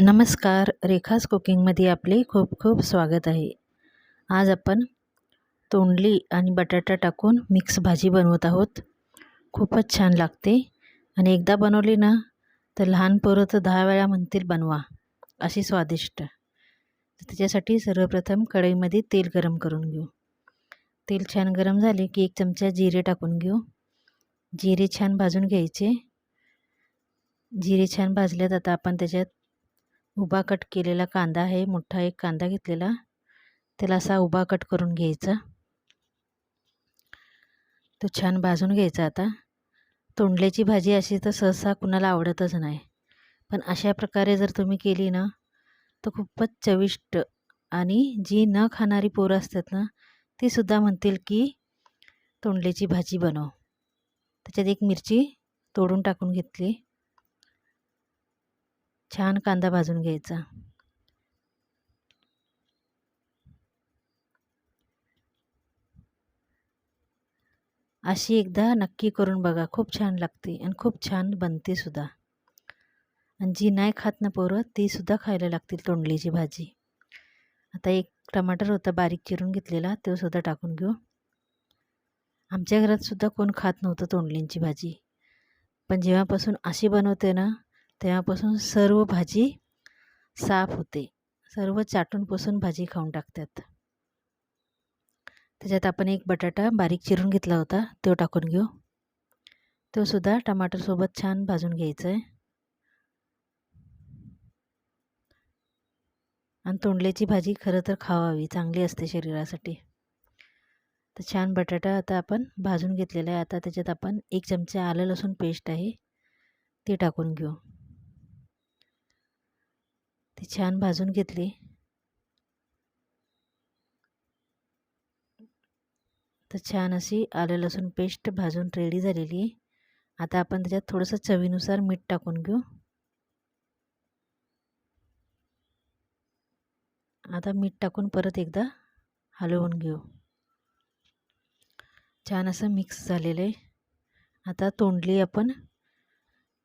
नमस्कार. रेखाज कुकिंगमध्ये आपले खूप खूप स्वागत आहे. आज आपण तोंडली आणि बटाटा टाकून मिक्स भाजी बनवत आहोत. खूपच छान लागते. आणि एकदा बनवली ना तर लहान पोरं तर दहा वेळा म्हणतील बनवा अशी स्वादिष्ट. त्याच्यासाठी सर्वप्रथम कढईमध्ये तेल गरम करून घेऊ. तेल छान गरम झाले की एक चमचा जिरे टाकून घेऊ. जिरे छान भाजून घ्यायचे. जिरे छान भाजल्यात आता आपण त्याच्यात उभा कट केलेला कांदा आहे मोठा एक कांदा घेतलेला. त्याला असा उभा कट करून घ्यायचा. तो छान भाजून घ्यायचा आता. तोंडल्याची भाजी अशी तर सहसा कुणाला आवडतच नाही. पण अशा प्रकारे जर तुम्ही केली ना तर खूपच चविष्ट आणि जी न खाणारी पोरं असतात ना तीसुद्धा म्हणतील की तोंडल्याची भाजी बनव. त्याच्यात एक मिरची तोडून टाकून घेतली. छान कांदा भाजून घ्यायचा. अशी एकदा नक्की करून बघा खूप छान लागते आणि खूप छान बनते सुद्धा. आणि जी नाही खात ना पोरं तीसुद्धा खायला लागतील तोंडलीची भाजी. आता एक टमाटर होता बारीक चिरून घेतलेला तो सुद्धा टाकून घेऊ. आमच्या घरात सुद्धा कोण खात नव्हतं तोंडलींची भाजी. पण जेव्हापासून अशी बनवते ना तेव्हापासून सर्व भाजी साफ होते. सर्व चाटून पुसून भाजी खाऊन टाकतात. त्याच्यात आपण एक बटाटा बारीक चिरून घेतला होता. तो टाकून घेऊ. तो सुद्धा टमाटरसोबत छान भाजून घ्यायचा आहे आणि तोंडल्याची भाजी खरं तर खावावी चांगली असते शरीरासाठी. तर छान बटाटा आता आपण भाजून घेतलेला आहे. आता त्याच्यात आपण एक चमचा आलं लसूण पेस्ट आहे. ते टाकून घेऊ. ती छान भाजून घेतली. तर छान अशी आलं लसूण पेस्ट भाजून रेडी झालेली. आहे आता आपण त्याच्यात थोडंसं चवीनुसार मीठ टाकून घेऊ. आता मीठ टाकून परत एकदा हलवून घेऊ. छान असं मिक्स झालेलं आहे. आता तोंडली आपण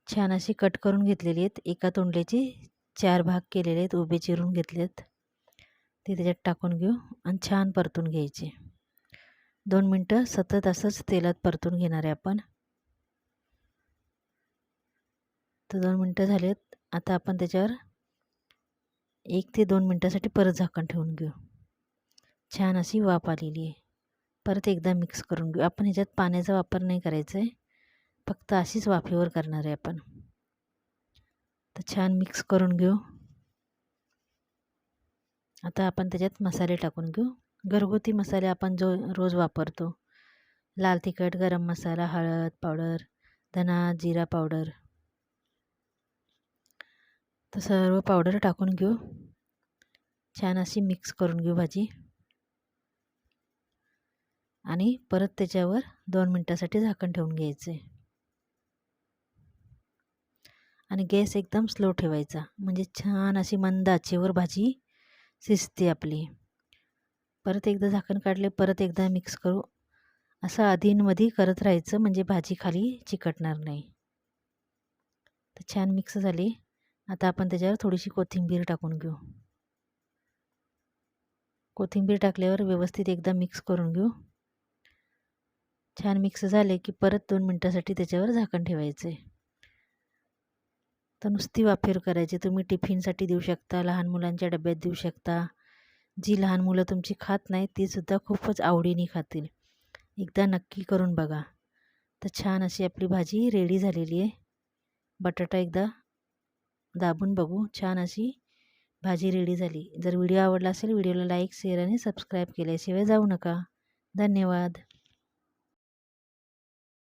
छान अशी कट करून घेतलेली आहेत. एका तोंडल्याची चार भाग केलेले आहेत उभे चिरून घेतलेत. ते त्याच्यात टाकून घेऊ आणि छान परतून घ्यायचे. दोन मिनटं सतत असंच तेलात परतून घेणार आहे आपण. तर दोन मिनटं झालेत. आता आपण त्याच्यावर एक ते दोन मिनटासाठी परत झाकण ठेवून घेऊ. छान अशी वाफ आलेली आहे. परत एकदा मिक्स करून घेऊ. आपण ह्याच्यात पाण्याचा वापर नाही करायचा आहे फक्त अशीच वाफेवर करणार आहे आपण. तर छान मिक्स करून घेऊ. आता आपण त्याच्यात मसाले टाकून घेऊ. घरगुती मसाले आपण जो रोज वापरतो. लाल तिखट गरम मसाला हळद पावडर धना जिरा पावडर. तर सर्व पावडर टाकून घेऊ. छान अशी मिक्स करून घेऊ भाजी. आणि परत त्याच्यावर दोन मिनटासाठी झाकण ठेवून घ्यायचं आहे आणि गॅस एकदम स्लो ठेवायचा. म्हणजे छान अशी मंद आचेवर भाजी शिजते आपली. परत एकदा झाकण काढले परत एकदा मिक्स करू. असं आधींमध्ये करत राहायचं म्हणजे भाजी खाली चिकटणार नाही. तर छान मिक्स झाली. आता आपण त्याच्यावर थोडीशी कोथिंबीर टाकून घेऊ. कोथिंबीर टाकल्यावर व्यवस्थित एकदा मिक्स करून घेऊ. छान मिक्स झाले की परत दोन मिनटासाठी त्याच्यावर झाकण ठेवायचं. आहे तर नुसती वाफेर करायची. तुम्ही टिफिनसाठी देऊ शकता लहान मुलांच्या डब्यात देऊ शकता. जी लहान मुलं तुमची खात नाहीत तीसुद्धा खूपच आवडीने खातील. एकदा नक्की करून बघा. तर छान अशी आपली भाजी रेडी झालेली आहे. बटाटा एकदा दाबून बघू. छान अशी भाजी रेडी झाली. जर व्हिडिओ आवडला असेल व्हिडिओला लाईक शेअर आणि सबस्क्राईब केल्याशिवाय जाऊ नका. धन्यवाद.